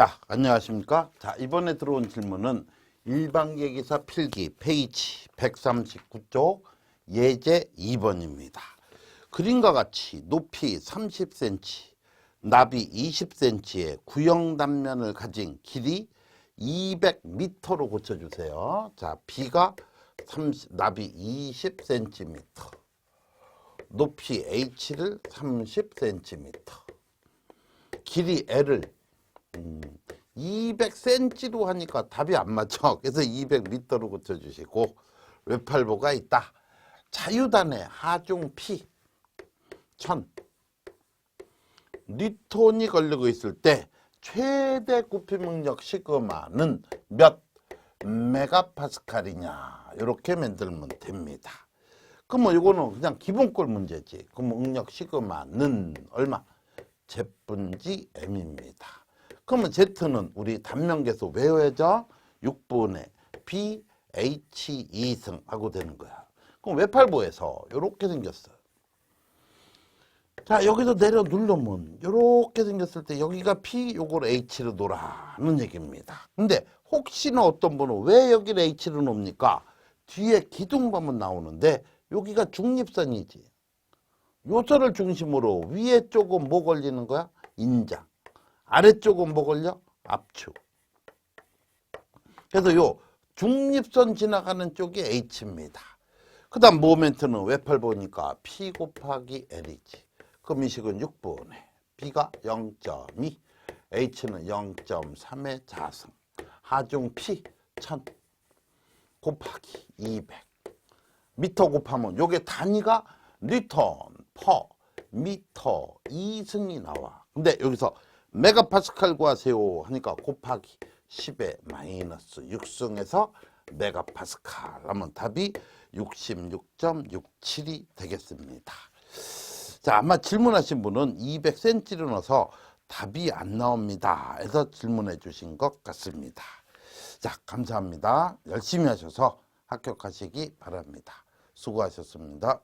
자, 안녕하십니까? 자, 이번에 들어온 질문은 일반계기사 필기 페이지 139쪽 예제 2번입니다. 그림과 같이 높이 30cm, 나비 20cm의 구형 단면을 가진 길이 200m로 고쳐주세요. 자, B가 30, 나비 20cm, 높이 H를 30cm, 길이 L을 200cm로 하니까 답이 안 맞죠. 그래서 200m로 고쳐주시고 외팔보가 있다. 자유단의 하중 P 1000 뉴턴이 걸리고 있을 때 최대 능력 시그마는 몇 메가파스칼이냐 이렇게 만들면 됩니다. 그러면 이거는 그냥 기본꼴 문제지. 그러면 응력 시그마는 얼마? 제분지 m입니다. 그러면 Z는 우리 단면계수 외워야죠. 6분의 B, H 2승 하고 되는 거야. 그럼 외팔보에서 이렇게 생겼어요. 자 여기서 내려 누르면 이렇게 생겼을 때 여기가 P 요걸 H로 놓으라는 얘기입니다. 근데 혹시나 어떤 분은 왜 여기를 H로 놓습니까? 뒤에 기둥밤은 나오는데 여기가 중립선이지. 요소를 중심으로 위에 쪽은 뭐 걸리는 거야? 인장. 아래쪽은 뭐 걸려? 압축. 그래서 요 중립선 지나가는 쪽이 H입니다. 그 다음 모멘트는 외팔 보니까 P 곱하기 L이지. 그럼 이 식은 6분의 B가 0.2, H는 0.3의 자승. 하중 P 1000 곱하기 200. 미터 곱하면 요게 단위가 뉴턴 퍼 미터 2승이 나와. 근데 여기서 메가파스칼 구하세요 하니까 곱하기 10의 마이너스 6승에서 메가파스칼 하면 답이 66.67이 되겠습니다. 자, 아마 질문하신 분은 200cm를 넣어서 답이 안 나옵니다. 해서 질문해 주신 것 같습니다. 자, 감사합니다. 열심히 하셔서 합격하시기 바랍니다. 수고하셨습니다.